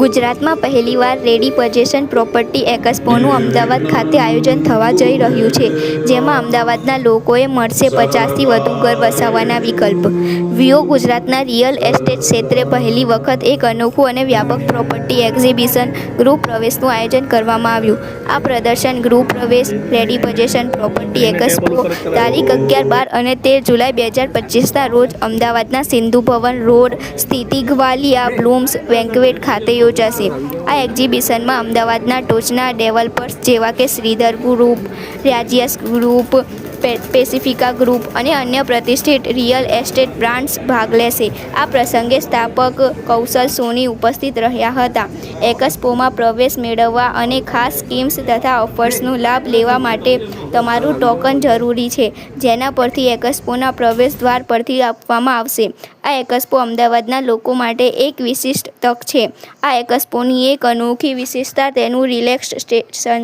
ગુજરાતમાં પહેલીવાર ready possession property એક્સપોનું અમદાવાદ ખાતે આયોજન થવા જઈ રહ્યું છે, જેમાં અમદાવાદના લોકોએ મળશે પચાસથી વધુ ઘર વસાવવાના વિકલ્પ. વિયો ગુજરાતના રિયલ એસ્ટેટ ક્ષેત્રે પહેલી વખત એક અનોખું અને વ્યાપક પ્રોપર્ટી એક્ઝિબિશન ગૃહ પ્રવેશનું આયોજન કરવામાં આવ્યું. આ પ્રદર્શન ગૃહ પ્રવેશ, રેડી પજેશન પ્રોપર્ટી એક્સપો, તારીખ અગિયાર બાર અને તેર જુલાઈ બે હજાર પચીસના રોજ અમદાવાદના સિંધુ ભવન રોડ સ્થિતિ ગ્વાલિયા બ્લૂમ્સ બેન્ક્વેટ ખાતે યોજાશે. આ એક્ઝિબિશનમાં અમદાવાદના ટોચના ડેવલપર્સ જેવા કે Shridhar group Rajyas group Pacifica group અને અન્ય પ્રતિષ્ઠિત રિયલ એસ્ટેટ બ્રાન્ડ્સ ભાગ લેશે. આ પ્રસંગે સ્થાપક કૌશલ સોની ઉપસ્થિત રહ્યા હતા. એક્સપોમાં પ્રવેશ મેળવવા અને ખાસ સ્કીમ્સ તથા ઓફર્સનો લાભ લેવા માટે તમારું ટોકન જરૂરી છે, જેના પરથી એક્સપોના પ્રવેશ દ્વાર પરથી આપવામાં આવશે. આ એક્સપો અમદાવાદના લોકો માટે એક વિશિષ્ટ તક છે. આ એક્સપોની એક અનોખી વિશેષતા તેનું રિલેક્સ સ્ટેશન